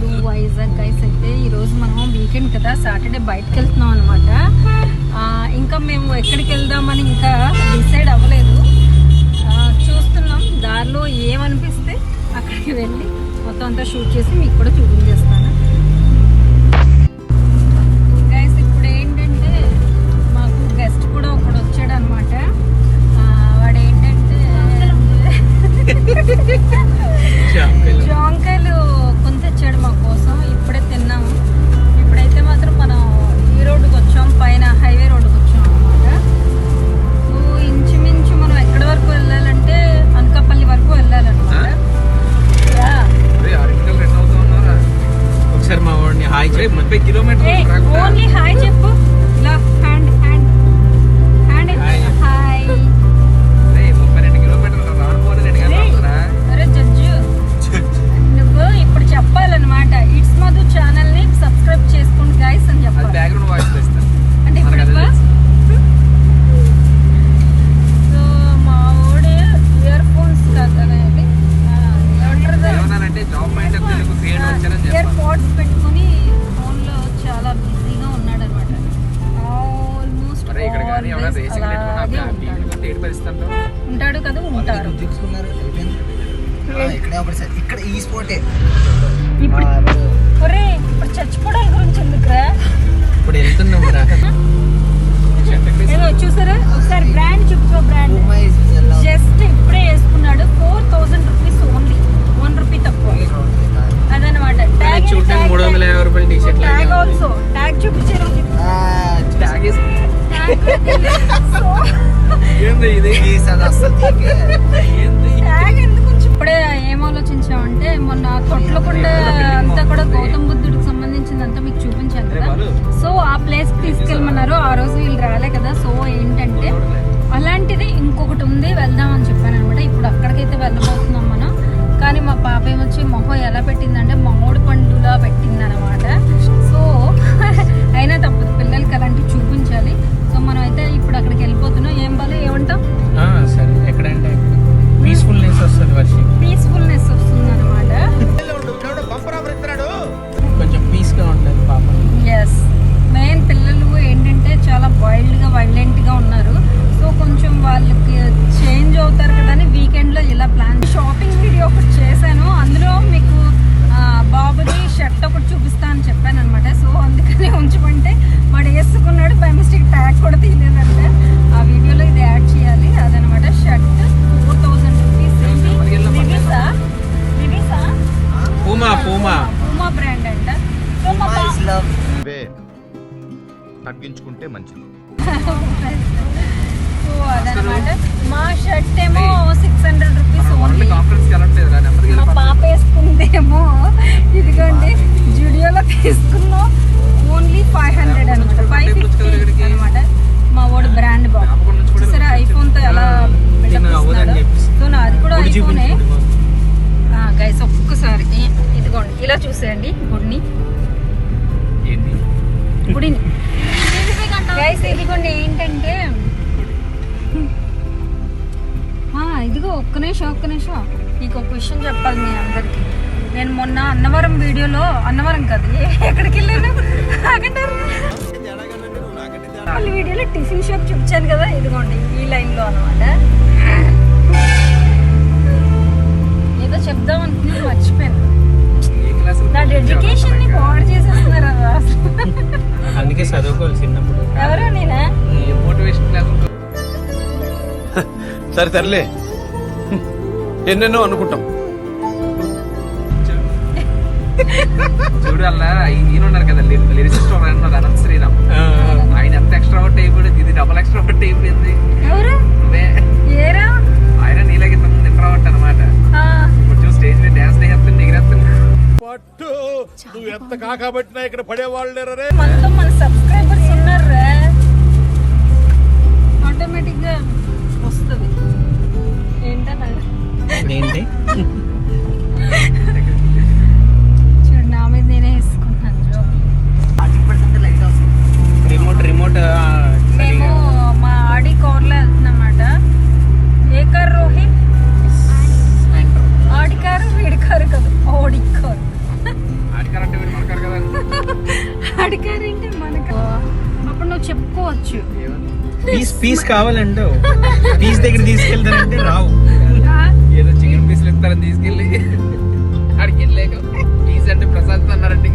To Vizag guys అయితే ఈరోజు మనం వీకెండ్ కదా సాటర్డే బయటకు వెళ్తున్నాం అనమాట ఇంకా మేము ఎక్కడికి వెళ్దామని ఇంకా డిసైడ్ అవ్వలేదు. ఆ, చూస్తున్నాం దారిలో ఏమనిపిస్తే అక్కడికి వెళ్ళి మొత్తం అంతా షూట్ చేసి మీకు కూడా చూ ఓన్లీ హాయ్ చెప్పు. ఉంటాడు కదా ఉంటారు. ఇక్కడే ఈ స్పాటే ఇప్పుడు ఇప్పుడు చచ్చిపోవడాల గురించి ఎందుకురా? ఇప్పుడు వెళ్తున్నాం రా. చూసారా? ఒకసారి బ్రాండ్ చూపించో బ్రాండ్ జస్ట్ ఇప్పుడే వేసుకున్నాడు. Four thousand rupees only one rupee తక్కువ. అదనమాట ట్యాగ్ చూడడానికి మూడు వందల యాభై రూపాయలు T shirt tag also tag చూపించారు ట్యాగ్ ఏంది ఇది? ఇప్పుడే ఏం ఆలోచించామంటే మొన్న తొట్లకుండ అంతా కూడా గౌతమ బుద్ధుడికి సంబంధించిందంతా మీకు చూపించాను కదా. సో ఆ ప్లేస్కి తీసుకెళ్ళమన్నారు. ఆ రోజు వీళ్ళు రాలే కదా. సో ఏంటంటే అలాంటిది ఇంకొకటి ఉంది వెళ్దాం అని చెప్పాను అనమాట. ఇప్పుడు అక్కడికైతే వెళ్ళబోతున్నాం మనం. కానీ మా పాప ఏమొచ్చి మొహం ఎలా పెట్టిందంటే మామిడి పండులా పెట్టింది పూమా పూమా బ్రాండ్ అంట. తగ్గించుకుంటే మంచిది. మా షర్ట్ ఏమో సిక్స్ హండ్రెడ్ రూపీస్ మా పాప వేసుకుందేమో. ఇదిగోండి జుడియోలో తీసుకున్నాం. ఓన్లీ ఫైవ్ హండ్రెడ్ అనమాట ఫైవ్ ఫిఫ్టీ అనమాట మా వాడు బ్రాండ్ బాబు సరే ఐఫోన్తో ఎలా నేను అవ్వదని చెప్పేసి. సో నాది కూడా గుడి ఐఫోనే చూపించుకోండి గైస్ ఒక్కసారి ఇదిగోండి ఇలా చూసేయండి గుడిని? గుడిని. గైస్ ఇదిగోండి ఏంటంటే ఇదిగో ఒక్క నిమిషం ఒక్క నిమిషం. నీకు ఒక విషయం చెప్పాలి మీ అందరికి. నేను మొన్న అన్నవరం వీడియోలో అన్నవరం కాదు ఎక్కడికి వెళ్ళాను. వాళ్ళ వీడియోలో టిఫిన్ షాప్ చూపించాను కదా ఇదిగోండి ఈ లైన్లో అనమాట ఏదో చెప్దాం అనుకున్నాను మర్చిపోయాను. నా డెడికేషన్ని పాడు చేసేస్తున్నారు అలా. అసలు. అందుకే చదువుకోవాలి చిన్నప్పుడు. ఎవరు నేనా? మోటివేషన్ సరే సర్లే. ఎన్నెన్నో అనుకుంటాం. చూడు అలా ఈయన ఉన్నారు కదా లిరిసిస్ట్ ఒక ఆయన అనంత్ శ్రీరామ్. ఆయన ఎంత ఎక్స్ట్రా వర్ట్ అయిపోయింది ఇది డబల్ ఎక్స్ట్రా వర్ట్ అయిపోయింది. ఎవరు? నువ్వే. ఎంత కాకబట్టినా ఇక్కడ పడేవాళ్ళు లేరే మనతో మన సబ్స్క్రైబర్ పీస్ కావాలంటావు పీస్ దగ్గర తీసుకెళ్తానంటే రావు. ఏదో చికెన్ పీసులు ఇస్తారని తీసుకెళ్ళి అక్కడికి వెళ్ళాక పీస్ అంటే ప్రసాద్ అన్నారంటే